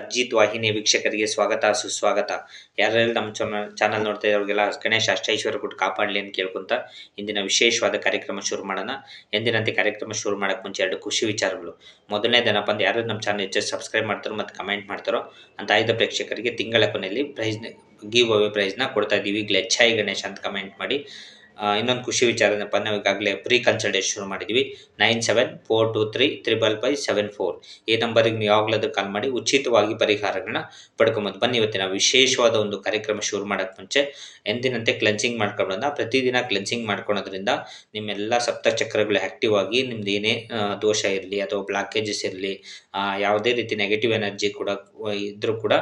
ಅಜಿತ್ ವಾಹಿನಿ ವೀಕ್ಷಕರಿಗೆ ಸ್ವಾಗತ, ಸುಸ್ವಾಗತ. ಯಾರೆಲ್ಲ ನಮ್ಮ ಚಾನಲ್ ಚಾನಲ್ ನೋಡ್ತಾ ಇರೋರಿಗೆಲ್ಲ ಗಣೇಶ ಅಷ್ಟೈಶ್ವರ ಕೊಟ್ಟು ಕಾಪಾಡಲಿ ಅಂತ ಕೇಳ್ಕೊಂತ ಇಂದಿನ ವಿಶೇಷವಾದ ಕಾರ್ಯಕ್ರಮ ಶುರು ಮಾಡೋಣ. ಎಂದಿನಂತೆ ಕಾರ್ಯಕ್ರಮ ಶುರು ಮಾಡೋಕ್ಕೆ ಮುಂಚೆ ಎರಡು ಖುಷಿ ವಿಚಾರಗಳು. ಮೊದಲನೇದೇನಪ್ಪ ಅಂದ್ರೆ ಯಾರು ನಮ್ಮ ಚಾನಲ್ ಹೆಚ್ಚು ಸಬ್ಸ್ಕ್ರೈಬ್ ಮಾಡ್ತಾರೋ ಮತ್ತು ಕಮೆಂಟ್ ಮಾಡ್ತಾರೋ ಅಂತ ಆಯ್ದ ಪ್ರೇಕ್ಷಕರಿಗೆ ತಿಂಗಳ ಕೊನೆಯಲ್ಲಿ ಪ್ರೈಸ್ ಗೀವ್ ಅವೇ ಪ್ರೈಸ್ನ ಕೊಡ್ತಾ ಇದ್ದೀವಿ. ಗ್ಲೆಚ್ಚಾಯಿ ಗಣೇಶ ಅಂತ ಕಮೆಂಟ್ ಮಾಡಿ. ಇನ್ನೊಂದು ಖುಷಿ ವಿಚಾರ ಏನಪ್ಪ ನಾವು ಈಗಾಗಲೇ ಪ್ರೀ ಕನ್ಸಲ್ಟೇಷನ್ ಶುರು ಮಾಡಿದ್ವಿ. Nine seven four two three triple five seven four ಈ ನಂಬರಿಗೆ ನೀವು ಯಾವಾಗಲಾದ್ರೂ ಕಾಲ್ ಮಾಡಿ ಉಚಿತವಾಗಿ ಪರಿಹಾರಗಳನ್ನ ಪಡ್ಕೊಬೋದು ಬನ್ನಿ. ಇವತ್ತಿನ ವಿಶೇಷವಾದ ಒಂದು ಕಾರ್ಯಕ್ರಮ ಶುರು ಮಾಡೋಕ್ಕೆ ಮುಂಚೆ ಎಂದಿನಂತೆ ಕ್ಲೆನ್ಸಿಂಗ್ ಮಾಡ್ಕೊಳ್ಳೋಣ ಪ್ರತಿದಿನ ಕ್ಲೆನ್ಸಿಂಗ್ ಮಾಡ್ಕೊಳೋದ್ರಿಂದ ನಿಮ್ಮೆಲ್ಲ ಸಪ್ತ ಚಕ್ರಗಳು ಆ್ಯಕ್ಟಿವ್ ಆಗಿ ನಿಮ್ದು ಏನೇ ದೋಷ ಇರಲಿ ಅಥವಾ ಬ್ಲಾಕೇಜಸ್ ಇರಲಿ ಯಾವುದೇ ರೀತಿ ನೆಗೆಟಿವ್ ಎನರ್ಜಿ ಕೂಡ ಇದ್ದರೂ ಕೂಡ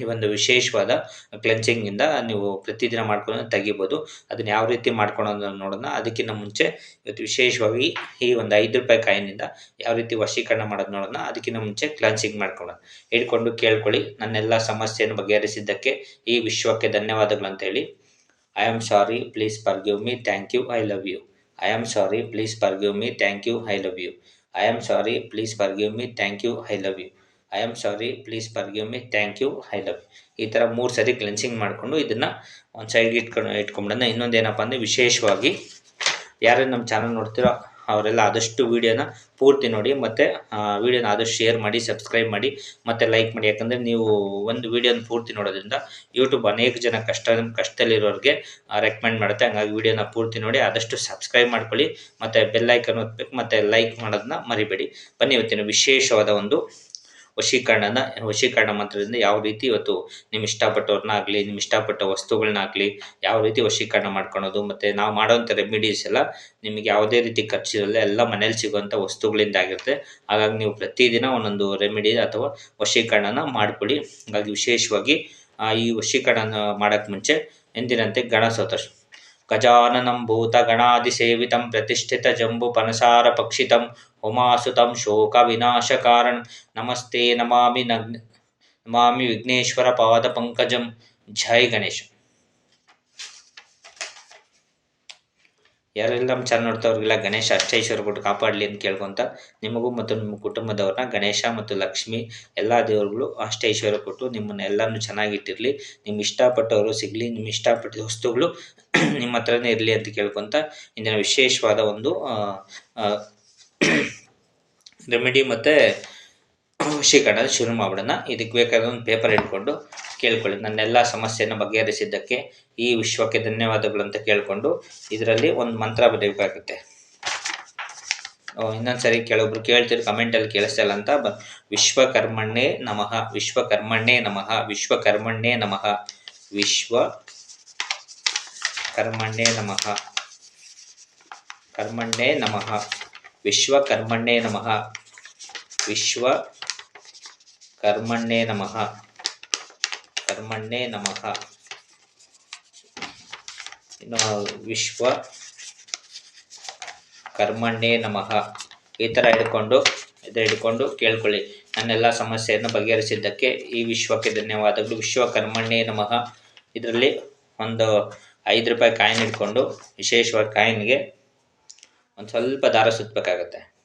ಈ ಒಂದು ವಿಶೇಷವಾದ ಕ್ಲೆನ್ಸಿಂಗಿಂದ ನೀವು ಪ್ರತಿದಿನ ಮಾಡ್ಕೊಂಡು ತೆಗಿಬೋದು. ಅದನ್ನ ಯಾವ ರೀತಿ ಮಾಡ್ಕೊಳೋದು ನೋಡೋಣ. ಅದಕ್ಕಿಂತ ಮುಂಚೆ ಇವತ್ತು ವಿಶೇಷವಾಗಿ ಈ ಒಂದು ಐದು ರೂಪಾಯಿ ಕಾಯಿನಿಂದ ಯಾವ ರೀತಿ ವಶೀಕರಣ ಮಾಡೋದು ನೋಡೋಣ. ಅದಕ್ಕಿಂತ ಮುಂಚೆ ಕ್ಲೆನ್ಸಿಂಗ್ ಮಾಡ್ಕೊಳ್ಳೋಣ. ಹಿಡ್ಕೊಂಡು ಕೇಳ್ಕೊಳ್ಳಿ. ನನ್ನೆಲ್ಲ ಸಮಸ್ಯೆಯನ್ನು ಬಗೆಹರಿಸಿದ್ದಕ್ಕೆ ಈ ವಿಶ್ವಕ್ಕೆ ಧನ್ಯವಾದಗಳು ಅಂತ ಹೇಳಿ I am sorry please forgive me thank you I love you I am sorry please forgive me thank you I love you I am sorry please forgive me thank you I love you I am sorry please forgive me thank you I love ಈ ಥರ ಮೂರು ಸರಿ cleansing ಮಾಡಿಕೊಂಡು ಇದನ್ನು ಒಂದು ಸೈಡ್ಗೆ ಇಟ್ಕೊಂಡು ಇನ್ನೊಂದು ಏನಪ್ಪ ಅಂದರೆ ವಿಶೇಷವಾಗಿ ಯಾರು ನಮ್ಮ ಚಾನಲ್ ನೋಡ್ತೀರೋ ಅವರೆಲ್ಲ ಆದಷ್ಟು ವೀಡಿಯೋನ ಪೂರ್ತಿ ನೋಡಿ ಮತ್ತು ವೀಡಿಯೋನ ಆದಷ್ಟು ಶೇರ್ ಮಾಡಿ ಸಬ್ಸ್ಕ್ರೈಬ್ ಮಾಡಿ, ಮತ್ತು ಲೈಕ್ ಮಾಡಿ. ಯಾಕಂದರೆ ನೀವು ಒಂದು ವೀಡಿಯೋನ ಪೂರ್ತಿ ನೋಡೋದ್ರಿಂದ ಯೂಟ್ಯೂಬ್ ಅನೇಕ ಜನ ಕಷ್ಟ, ಕಷ್ಟದಲ್ಲಿರೋರಿಗೆ ರೆಕಮೆಂಡ್ ಮಾಡುತ್ತೆ. ಹಂಗಾಗಿ ವೀಡಿಯೋನ ಪೂರ್ತಿ ನೋಡಿ, ಆದಷ್ಟು ಸಬ್ಸ್ಕ್ರೈಬ್ ಮಾಡ್ಕೊಳ್ಳಿ. ಮತ್ತು ಬೆಲ್ಲೈಕನ್ ಒತ್ತಬೇಕು ಮತ್ತು ಲೈಕ್ ಮಾಡೋದನ್ನ ಮರಿಬೇಡಿ. ಬನ್ನಿ ಇವತ್ತಿನ ವಿಶೇಷವಾದ ಒಂದು ವಶೀಕರಣನ, ವಶೀಕರಣ ಮಂತ್ರದಿಂದ ಯಾವ ರೀತಿ ಇವತ್ತು ನಿಮ್ಮ ಇಷ್ಟಪಟ್ಟವ್ರನ್ನಾಗಲಿ ನಿಮ್ಮ ಇಷ್ಟಪಟ್ಟ ವಸ್ತುಗಳನ್ನಾಗಲಿ ಯಾವ ರೀತಿ ವಶೀಕರಣ ಮಾಡ್ಕೊಳೋದು, ಮತ್ತು ನಾವು ಮಾಡೋವಂಥ ರೆಮಿಡೀಸ್ ಎಲ್ಲ ನಿಮಗೆ ಯಾವುದೇ ರೀತಿ ಖರ್ಚಿರಲ್ಲ, ಎಲ್ಲ ಮನೇಲಿ ಸಿಗುವಂಥ ವಸ್ತುಗಳಿಂದ ಆಗಿರುತ್ತೆ. ಹಾಗಾಗಿ ನೀವು ಪ್ರತಿದಿನ ಒಂದೊಂದು ರೆಮಿಡಿ ಅಥವಾ ವಶೀಕರಣನ ಮಾಡ್ಕೊಳ್ಳಿ. ಹಾಗಾಗಿ ವಿಶೇಷವಾಗಿ ಈ ವಶೀಕರಣ ಮಾಡೋಕ್ಕೆ ಮುಂಚೆ ಎಂದಿನಂತೆ ಗಣ गजाननं भूतगणादिसेवितं प्रतिष्ठितजम्बुपनसारपक्षितं उमासुतं शोकविनाशकारणं नमस्ते नमामि नग् नमामि विघ्नेश्वरपादपङ्कजं जय गणेश ಯಾರೆಲ್ಲ ನಮ್ಮ ನೋಡ್ತಾವ್ರಿಗೆಲ್ಲ ಗಣೇಶ ಅಷ್ಟೈಶ್ವರ ಕೊಟ್ಟು ಕಾಪಾಡಲಿ ಅಂತ ಕೇಳ್ಕೊಂತ ನಿಮಗೂ ಮತ್ತು ನಿಮ್ಮ ಕುಟುಂಬದವ್ರನ್ನ ಗಣೇಶ ಮತ್ತು ಲಕ್ಷ್ಮಿ ಎಲ್ಲ ದೇವರುಗಳು ಅಷ್ಟೈಶ್ವರ್ಯ ಕೊಟ್ಟು ನಿಮ್ಮನ್ನ ಎಲ್ಲನೂ ಚೆನ್ನಾಗಿಟ್ಟಿರಲಿ. ನಿಮ್ಮ ಇಷ್ಟಪಟ್ಟವರು ಸಿಗಲಿ ನಿಮ್ಮ ಇಷ್ಟಪಟ್ಟ ವಸ್ತುಗಳು ನಿಮ್ಮ ಹತ್ರನೇ ಇರಲಿ ಅಂತ ಕೇಳ್ಕೊಂತ ಇಂದಿನ ವಿಶೇಷವಾದ ಒಂದು ರೆಮಿಡಿ ಮತ್ತು ವಶೀಕರಣ ಶುರು ಮಾಡೋಣ ಇದಕ್ಕೆ ಬೇಕಾದ ಒಂದು ಪೇಪರ್ ಇಟ್ಕೊಂಡು ಕೇಳ್ಕೊಳ್ಳಿ. ನನ್ನೆಲ್ಲ ಸಮಸ್ಯೆಯನ್ನು ಬಗೆಹರಿಸಿದ್ದಕ್ಕೆ ಈ ವಿಶ್ವಕ್ಕೆ ಧನ್ಯವಾದಗಳು ಅಂತ ಕೇಳಿಕೊಂಡು ಇದರಲ್ಲಿ ಒಂದು ಮಂತ್ರ ಬರೀಬೇಕಾಗುತ್ತೆ. ಇನ್ನೊಂದ್ಸರಿ ಕೆಲವೊಬ್ರು ಕೇಳ್ತೀರಿ ಕಮೆಂಟಲ್ಲಿ ಕೇಳಿಸಲ್ಲ ಅಂತ ಬ, ವಿಶ್ವಕರ್ಮಣ್ಣೇ ನಮಃ ವಿಶ್ವಕರ್ಮಣ್ಣೇ ನಮಃ ವಿಶ್ವಕರ್ಮಣ್ಣೇ ನಮಃ ವಿಶ್ವ ಕರ್ಮಣ್ಣೇ ನಮಃ ಕರ್ಮಣ್ಣೇ ನಮಃ, ವಿಶ್ವಕರ್ಮಣ್ಣೇ ನಮಃ ವಿಶ್ವ ಕರ್ಮಣ್ಣೇ ನಮಃ. ಕರ್ಮಣ್ಣೇ ನಮಃ. ಇನ್ನು ವಿಶ್ವ ಕರ್ಮಣ್ಣೇ ನಮಃ. ಈ ಥರ ಹಿಡ್ಕೊಂಡು, ಇದು ಹಿಡ್ಕೊಂಡು ಕೇಳ್ಕೊಳ್ಳಿ. ನನ್ನೆಲ್ಲ ಸಮಸ್ಯೆಯನ್ನು ಬಗೆಹರಿಸಿದ್ದಕ್ಕೆ ಈ ವಿಶ್ವಕ್ಕೆ ಧನ್ಯವಾದಗಳು. ವಿಶ್ವ ಕರ್ಮಣ್ಣೇ ನಮಃ. ಇದರಲ್ಲಿ ಒಂದು ಐದು ರೂಪಾಯಿ ಕಾಯಿನ್ ಹಿಡ್ಕೊಂಡು, ವಿಶೇಷವಾಗಿ ಕಾಯಿನ್ಗೆ ಒಂದು ಸ್ವಲ್ಪ ದಾರ ಸುತ್ತಬೇಕಾಗತ್ತೆ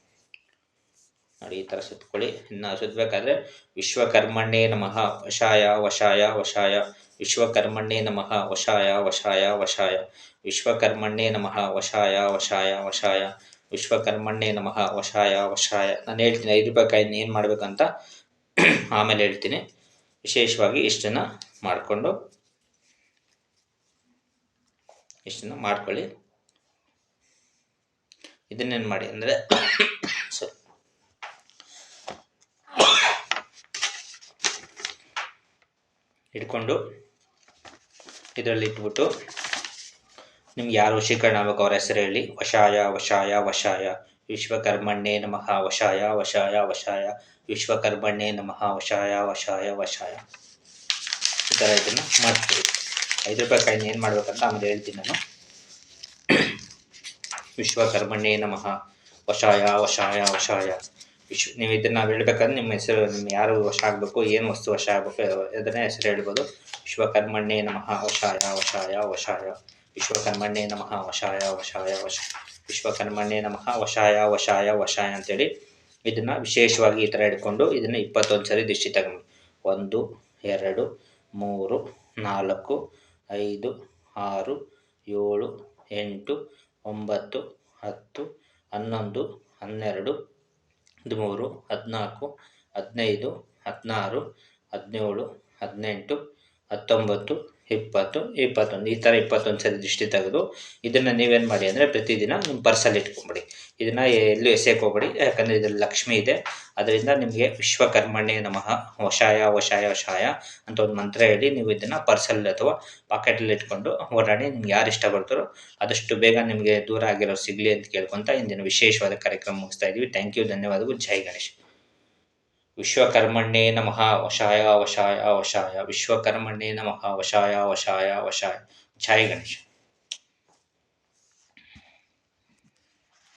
ನೋಡಿ ಈ ಥರ ಸುತ್ಕೊಳ್ಳಿ ಇನ್ನು ಸುತ್ತಬೇಕಾದ್ರೆ ವಿಶ್ವಕರ್ಮಣ್ಣೇ ನಮಃ, ವಶಾಯ ವಶಾಯ ವಶಾಯ. ವಿಶ್ವಕರ್ಮಣ್ಣೇ ನಮಃ, ವಶಾಯ ವಶಾಯ ವಶಾಯ. ವಿಶ್ವಕರ್ಮಣ್ಣೇ ನಮಃ, ವಶಾಯ ವಶಾಯ ವಶಾಯ. ವಿಶ್ವಕರ್ಮಣ್ಣೇ ನಮಃ, ವಶಾಯ ವಶಾಯ. ನಾನು ಹೇಳ್ತೀನಿ, ಐದು ರೂಪಾಯಿ ಏನು ಮಾಡಬೇಕಂತ ಆಮೇಲೆ ಹೇಳ್ತೀನಿ. ವಿಶೇಷವಾಗಿ ಇಷ್ಟನ್ನು ಮಾಡಿಕೊಂಡು, ಇಷ್ಟನ್ನು ಮಾಡ್ಕೊಳ್ಳಿ. ಇದನ್ನೇನು ಮಾಡಿ ಅಂದರೆ ಸರಿ ಇಟ್ಕೊಂಡು ಇದರಲ್ಲಿ ಇಟ್ಬಿಟ್ಟು ನಿಮ್ಗೆ ಯಾರು ವಶೀಕರಣ ಆಗಬೇಕು ಅವ್ರ ಹೆಸರು ಹೇಳಿ. ವಶಾಯ ವಶಾಯ ವಶಾಯ. ವಿಶ್ವಕರ್ಮಣ್ಣೇ ನಮಃ, ವಶಾಯ ವಶಾಯ ವಶಾಯ. ವಿಶ್ವಕರ್ಮಣ್ಣೇ ನಮಃ, ವಶಾಯ ವಶಾಯ ವಶಾಯ. ಈ ಥರ ಇದನ್ನು ಮಾಡ್ತೀವಿ. ಐದು ರೂಪಾಯಿ ಕಾಯಿನ ಏನು ಮಾಡ್ಬೇಕಂತ ಆಮೇಲೆ ಹೇಳ್ತೀನಿ ನಾನು. ವಿಶ್ವಕರ್ಮಣ್ಣೇ ನಮಃ. ವಶಾಯ ವಶಾಯ ವಶಾಯ. ವಿಶ್ವ ನೀವು ಇದನ್ನು ನಾವು ಹೇಳ್ಬೇಕಾದ್ರೆ ನಿಮ್ಮ ಹೆಸರು, ನಿಮ್ಮ ಯಾರು ವಶ ಆಗಬೇಕು, ಏನು ವಸ್ತು ವಶ ಆಗಬೇಕು ಅದನ್ನೇ ಹೆಸರು ಹೇಳ್ಬೋದು. ವಿಶ್ವಕರ್ಮಣ್ಣೇ ನಮಃ ವಶಾಯ ವಶಾಯ ವಶಾಯ. ವಿಶ್ವಕರ್ಮಣ್ಣೇ ನಮಃ ವಶಾಯ ವಶಾಯ, ವಶ ವಿಶ್ವಕರ್ಮಣ್ಣೇ ನಮಃ ವಶಾಯ ವಶಾಯ ವಶಾಯ ಅಂತೇಳಿ ಇದನ್ನು ವಿಶೇಷವಾಗಿ ಈ ಥರ ಹಿಡ್ಕೊಂಡು ಇದನ್ನು ಇಪ್ಪತ್ತೊಂದು ಸರಿ ದೃಷ್ಟಿ ತಗೊಂಡು. ಒಂದು, ಎರಡು, ಮೂರು, ನಾಲ್ಕು, ಐದು, ಆರು, ಏಳು, ಎಂಟು, ಒಂಬತ್ತು, ಹತ್ತು, ಹನ್ನೊಂದು, ಹನ್ನೆರಡು ಹದಿಮೂರು ಹದಿನಾಲ್ಕು ಹದಿನೈದು ಹದಿನಾರು ಹದಿನೇಳು ಹದಿನೆಂಟು ಹತ್ತೊಂಬತ್ತು ಇಪ್ಪತ್ತು, ಇಪ್ಪತ್ತೊಂದು, ಈ ಥರ ಇಪ್ಪತ್ತೊಂದು ಸರಿ ದೃಷ್ಟಿ ತೆಗೆದು ಇದನ್ನು ನೀವೇನು ಮಾಡಿ ಅಂದರೆ ಪ್ರತಿದಿನ ನಿಮ್ಮ ಪರ್ಸಲ್ಲಿ ಇಟ್ಕೊಂಬಿಡಿ. ಇದನ್ನು ಎಲ್ಲೂ ಎಸೆಯಕ್ಕೆ ಹೋಗ್ಬೇಡಿ, ಯಾಕಂದರೆ ಇದರಲ್ಲಿ ಲಕ್ಷ್ಮಿ ಇದೆ. ಅದರಿಂದ ನಿಮಗೆ ವಿಶ್ವಕರ್ಮಣ್ಯ ನಮಃ. ವಶಾಯ ವಶಾಯ ವಶಾಯ ಅಂತ ಒಂದು ಮಂತ್ರ ಹೇಳಿ ನೀವು ಇದನ್ನು ಪರ್ಸಲ್ಲಿ ಅಥವಾ ಪಾಕೆಟಲ್ಲಿ ಇಟ್ಕೊಂಡು ಓಡಾಡಿ ನಿಮ್ಗೆ ಯಾರು ಇಷ್ಟಪಡ್ತಾರೋ ಅದಷ್ಟು ಬೇಗ ನಿಮಗೆ ದೂರ ಆಗಿರೋ ಸಿಗಲಿ ಅಂತ ಕೇಳ್ಕೊತ ಇಂದಿನ ವಿಶೇಷವಾದ ಕಾರ್ಯಕ್ರಮ ಮುಗಿಸ್ತಾ ಇದ್ದೀವಿ. ಥ್ಯಾಂಕ್ ಯು ಧನ್ಯವಾದಗಳು. ಜೈ ಗಣೇಶ್. ವಿಶ್ವಕರ್ಮಣ್ಯೇ ನಮಃ ವಶಾಯ ವಶಾಯ ವಶಾಯ ವಿಶ್ವಕರ್ಮಣ್ಯೇ ನಮಃ ವಶಾಯ ವಶಾಯ ವಶಾಯ ಜೈ ಗಣೇಶ್